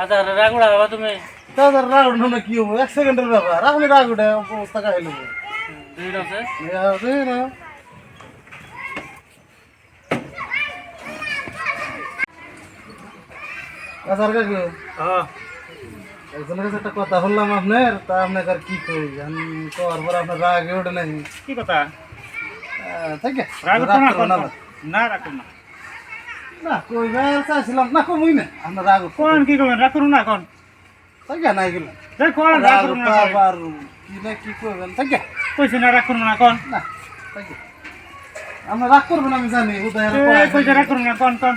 আচ্ছা রাগ উড়াবা তুমি। তাদের রাগ উঠে কি হব? এক সেকেন্ডের ব্যাপার। আপনি রাগ উঠে অবস্থা কাহিল আছে। না আচ্ছা কাকু হ্যাঁ। একজনের কাছে একটা কথা বললাম আপনার তা আপনাকে আর কি কই? আমি কর পর আপনার রাগে ওঠে নাই। কি কথা? থাকে রাগ না রাখুন না। না চাইছিলাম না কমই না। আপনার রাগ উঠে কোন কি করবেন রাখুন না কোন। থাকে নাই গেল দেখ কোন রাগ রাখুন না উঠে আবার কি না কি করবেন? থাকে কইছি না রাখুন না কোন। না থাকে আমরা রাগ করবেন আমি জানি উদয় এই কইছে রাখুন না কোন কোন।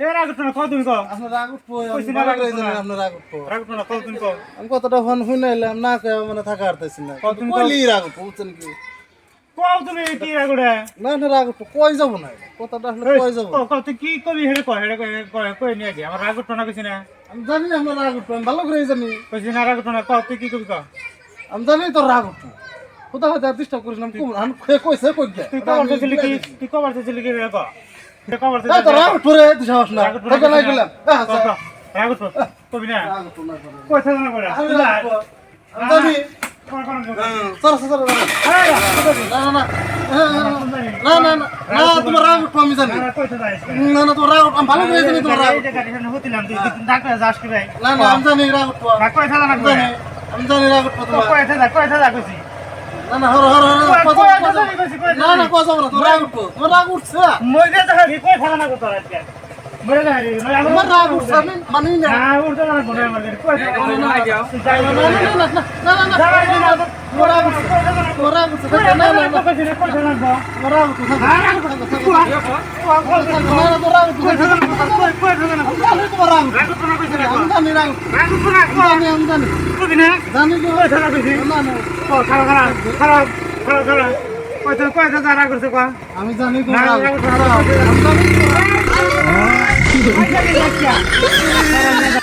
এ রাগ উঠো না কও তুমি কও। আপনার রাগ উঠবো কইছি আমি না রাগ করে না। আপনার রাগ উঠবো রাগ উঠো না কও তুমি কও। আমি কতটা ফোন শুই নাইলাম না মানে থাকা না? কইলি রাগ উঠবো বুঝছেন কি? কও তুমি কি রাগ উঠে না না রাগ কই যাব না? কথাটা আসলে কই যাব? তুই কি কবি হেড়ে কয় হেড়ে কয় কই নিয়ে কি আমার রাগ উঠো না কইছি না। আমি জানি আপনার রাগ আমি ভালো করে জানি। কইছি না রাগ উঠো না কও তুই কি কবি কও? আমি জানি তোর রাগ উঠবো কোথা হয়তো ডিস্টার্ব করিস না আমি কম আমি কইছে কই গে তুই কবার চাইছিলি কি? তুই কবার চাইছিলি কি রে কবার চাইছিলি তো রাগ উঠবো তুই সাহস না? রাগ নাই গেলাম রাগ কবি রাগ কই রাগ। আমি জানি না না হ্যাঁ, হ্যাঁ, না তোমার রাগ উঠবো রাগ উঠছে মই যে কই থাকা না কত আমি জানি